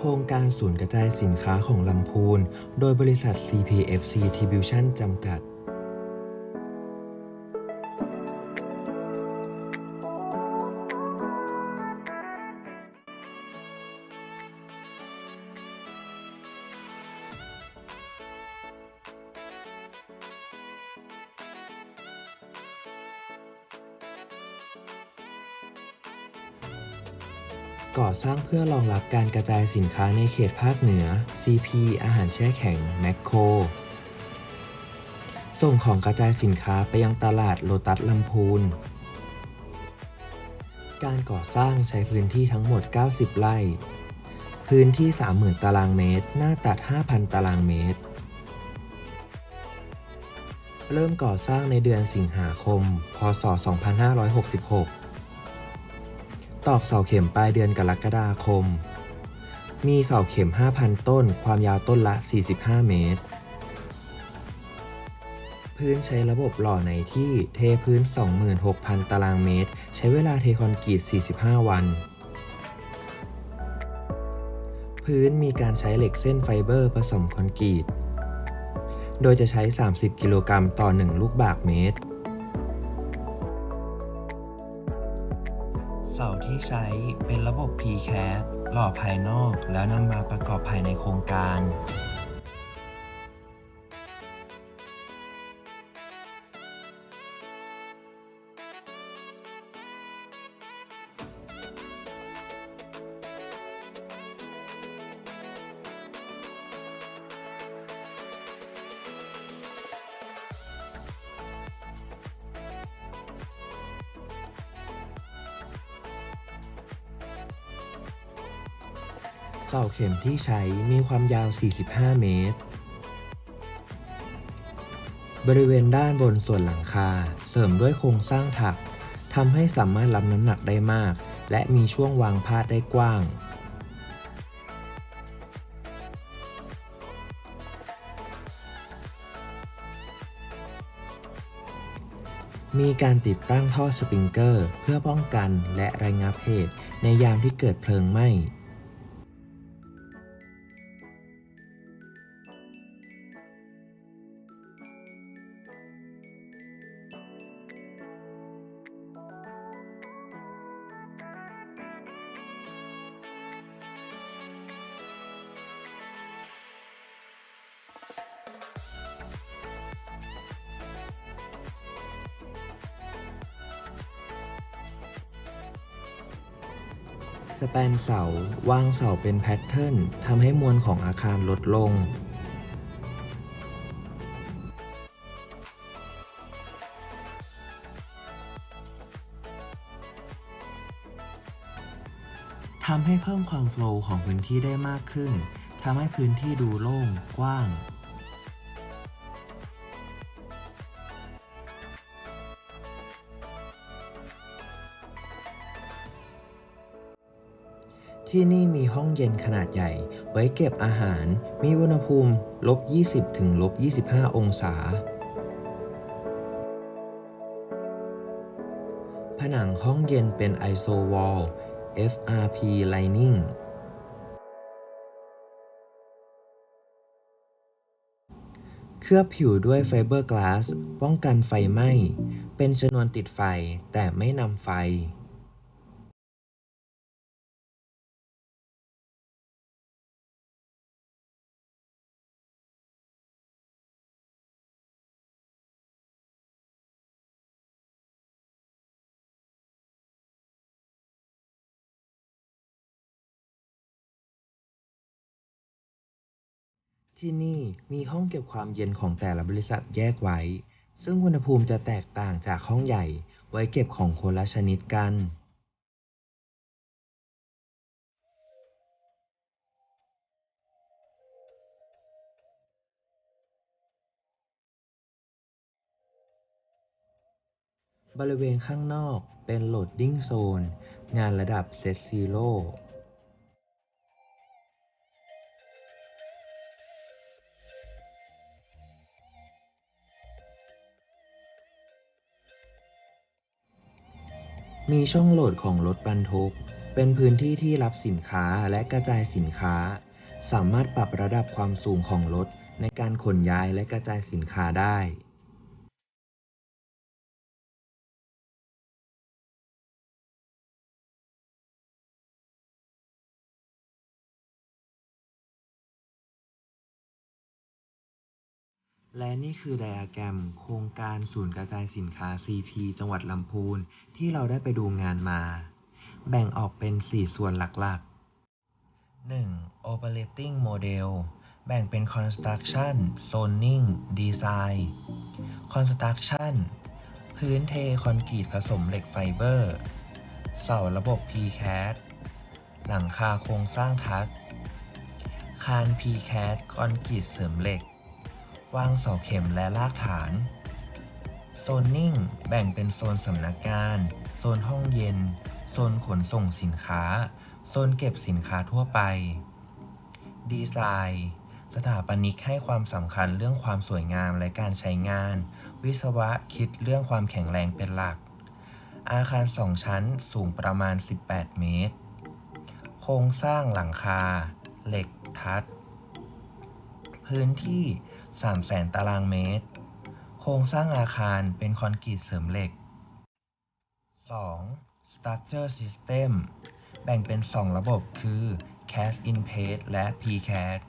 โครงการศูนย์กระจายสินค้าของลำพูน โดยบริษัท CPFC Tribution จำกัด ก่อสร้างเพื่อรองรับการกระจายสินค้าในเขตภาคเหนือ CP อาหารแช่แข็ง แมคโคร ส่งของกระจายสินค้าไปยังตลาดโลตัสลำพูน การก่อสร้างใช้พื้นที่ทั้งหมด 90 ไร่ พื้นที่ 30,000 ตารางเมตร หน้าตัด 5,000 ตารางเมตร เริ่มก่อสร้างในเดือนสิงหาคม พศ 2566 ตอกเสาเข็มปลายเดือนกรกฎาคม มีเสาเข็ม 5,000 ต้น ความยาวต้นละ 45 เมตร พื้นใช้ระบบหล่อในที่เทพื้น 26,000 ตารางเมตร ใช้เวลาเทคอนกรีต 45 วัน พื้นมีการใช้เหล็กเส้นไฟเบอร์ผสมคอนกรีต โดยจะใช้ 30 กิโลกรัมต่อ 1 ลูกบาศก์เมตร ใช้เป็นระบบ PCAT หล่อภายนอกแล้วนำมาประกอบภายในโครงการ เสาเข็มที่ใช้มีความยาว 45 เมตร บริเวณด้านบนส่วนหลังคา เสริมด้วยโครงสร้างถักทำให้สามารถรับน้ำหนักได้มาก และมีช่วงวางพาดได้กว้างมีการติดตั้งท่อสปริงเกอร์ เพื่อป้องกันและระงับเหตุในยามที่เกิดเพลิงไหม้ สแปนเสาวางเสาเป็นแพทเทิร์นทำให้มวลของอาคารลดลง ทำให้เพิ่มความโฟล์ของพื้นที่ได้มากขึ้น ทำให้พื้นที่ดูโล่ง กว้าง ที่นี่มีห้องเย็นขนาดใหญ่ ไว้เก็บอาหาร มีอุณหภูมิลบ 20 ถึงลบ 25 องศา ผนังห้องเย็นเป็น ISO wall FRP lining เคลือบผิวด้วยไฟเบอร์กลาส ป้องกันไฟไหม้ เป็นชนวนติดไฟแต่ไม่นำไฟ ที่นี่มีห้องเก็บความเย็นของแต่ละบริษัทแยกไว้ ซึ่งอุณหภูมิจะแตกต่างจากห้องใหญ่ไว้เก็บของคนละชนิดกันบริเวณข้างนอกเป็นโหลดดิ้งโซน งานระดับเซตซีโร่ มีช่องโหลดของรถบรรทุก เป็นพื้นที่ที่รับสินค้าและกระจายสินค้า สามารถปรับระดับความสูงของรถในการขนย้ายและกระจายสินค้าได้ และนี่คือไดอะแกรม โครงการศูนย์กระจายสินค้า CP จังหวัดลำพูน ที่เราได้ไปดูงานมา แบ่งออกเป็น 4 ส่วนหลักๆ 1. Operating Model แบ่งเป็น Construction Zoning Design Construction พื้นเทคอนกรีตผสมเหล็กไฟเบอร์ เสาระบบ PCAD หลังคาโครงสร้างทัสคาน PCAD คอนกรีตเสริมเหล็ก วางเสาเข็มและรากฐาน โซนนิ่ง แบ่งเป็นโซนสำนักงาน โซนห้องเย็น โซนขนส่งสินค้า โซนเก็บสินค้าทั่วไป ดีไซน์สถาปนิกให้ความสำคัญเรื่องความสวยงามและการใช้งาน วิศวะคิดเรื่องความแข็งแรงเป็นหลัก อาคารสองชั้นสูงประมาณ 18 เมตร โครงสร้างหลังคา เหล็กทัด พื้นที่ 300,000 ตารางเมตร โครงสร้างอาคารเป็นคอนกรีตเสริมเหล็ก 2. Structure System แบ่งเป็น 2 ระบบคือ Cast in Place และ Precast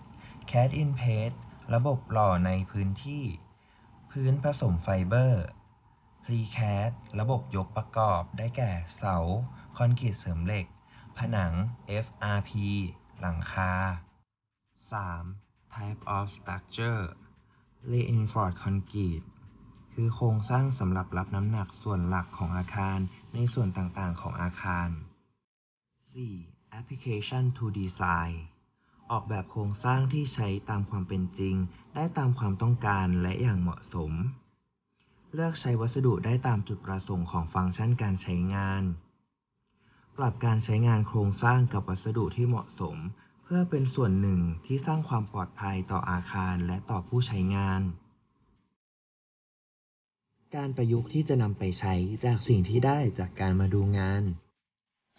Cast in Place ระบบหล่อในพื้นที่ พื้นผสมไฟเบอร์ Precast ระบบยกประกอบได้แก่เสา คอนกรีตเสริมเหล็ก ผนัง FRP หลังคา 3. Type of Structure Reinforced Concrete คือโครงสร้างสำหรับรับน้ำหนักส่วนหลักของอาคารในส่วนต่างๆ ของอาคาร 4. Application to Design ออกแบบโครงสร้างที่ใช้ตามความเป็นจริง ได้ตามความต้องการและอย่างเหมาะสม เลือกใช้วัสดุได้ตามจุดประสงค์ของฟังก์ชันการใช้งาน ปรับการใช้งานโครงสร้างกับวัสดุที่เหมาะสม พื่อเป็นส่วนหนึ่งที่สร้างความปลอดภัยต่ออาคารและต่อผู้ใช้งาน การประยุกต์ที่จะนำไปใช้จากสิ่งที่ได้จากการมาดูงาน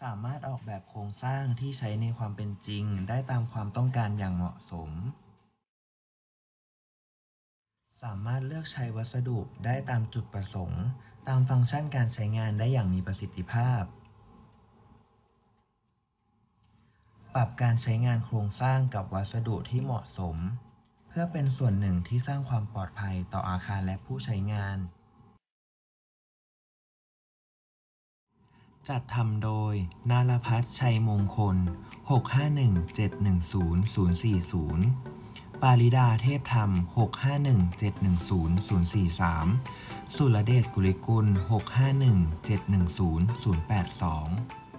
สามารถออกแบบโครงสร้างที่ใช้ในความเป็นจริงได้ตามความต้องการอย่างเหมาะสม สามารถเลือกใช้วัสดุได้ตามจุดประสงค์ ตามฟังก์ชันการใช้งานได้อย่างมีประสิทธิภาพ ปรับการใช้งานโครงสร้างกับวัสดุที่เหมาะสม เพื่อเป็นส่วนหนึ่งที่สร้างความปลอดภัยต่ออาคารและผู้ใช้งาน จัดทำโดย นารพัฒน์ชัยมงคล 651710040 ปาริดาเทพธรรม 651710043 สุรเดชกุลิกุล 651710082